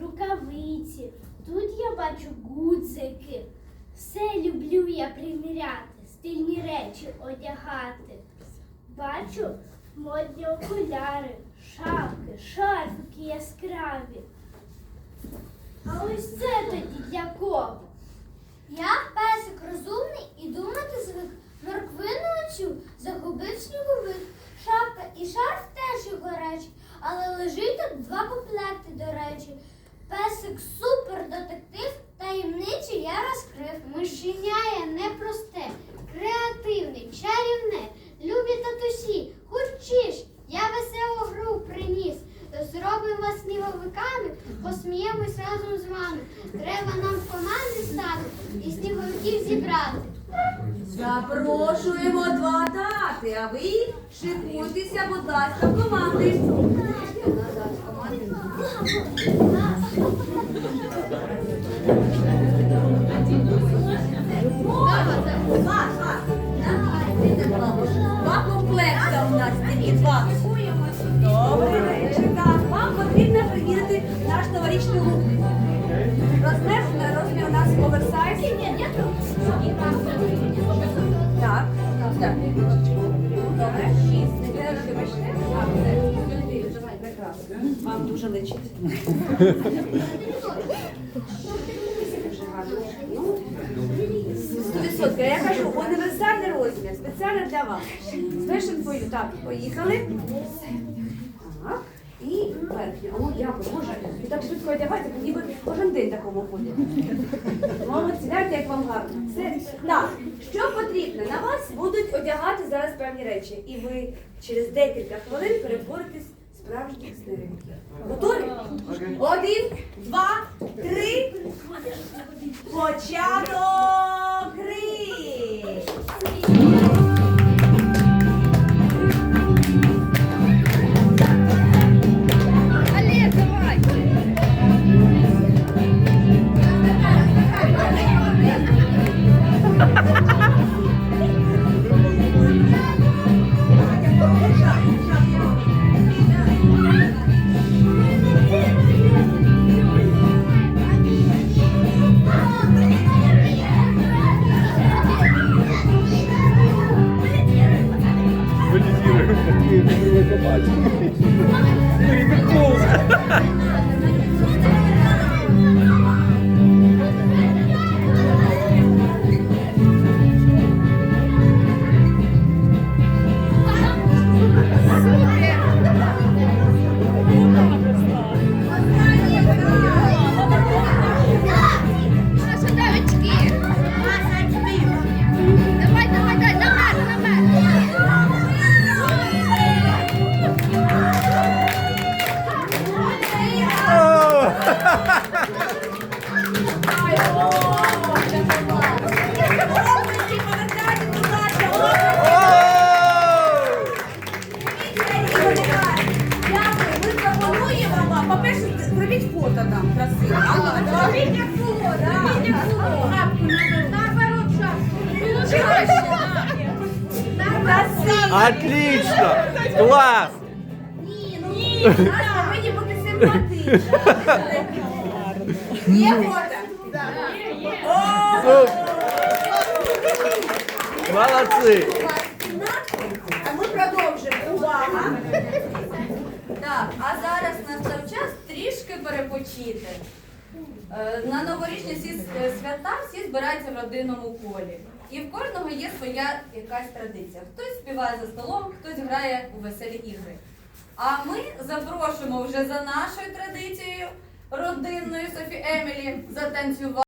рукавиці, тут я бачу гудзики. Все люблю я приміряти, стильні речі одягати. Бачу модні окуляри, шапки, шарфики яскраві. А ось це тоді для кого? Я песик розумний і думати звик. Морквину оцю загубив сніговик. Шапка і шарф теж його речі, але лежить тут два комплекти, до речі. Песик супер детектив, таємниці я розкрив. Мишеня непросте, креативний, чарівне, любі татусі, хурчиш, я веселу гру приніс. Зробимо вас сніговиками, посміємось разом з вами. Треба нам в команді стати і сніговиків зібрати. Запрошуємо два дати, а ви шикуйтеся, будь ласка, в команди. Два комплекта у нас такі, два. Добрий вечір. Вам потрібно примірити наш новорічний лук. Розмір, розмір у нас оверсайз. Так, так. Добре, шість. Ви вибачте? А, Вам дуже личить. Ну, відсотків. Я кажу, універсальний розмір, спеціально для вас. З вишенкою. Так, поїхали. Так. І верхня. О, дякую, Боже. І так швидко одягаєте, ніби кожен день такому ходять. Молодці, гляньте, як вам гарно. Все. Так, що потрібно? На вас будуть одягати зараз певні речі. І ви через декілька хвилин перетворитесь в справжніх снарядів. Готові? Один, два, три. Початок зробіть фото там красиво. Зробіть як було, зробіть як було. Наоборот, шапку. Красиво. Отлично! Класс! Ні, ну ні, Настя, мені бути симпатично. Є фото? О! Молодцы! А ми продовжимо. Увага! Так, а зараз настав час трішки перепочити. Е, На новорічні всі е, свята всі збираються в родинному колі. І в кожного є своя якась традиція. Хтось співає за столом, хтось грає у веселі ігри. А ми запрошуємо вже за нашою традицією родинною Софі Емілі затанцювати.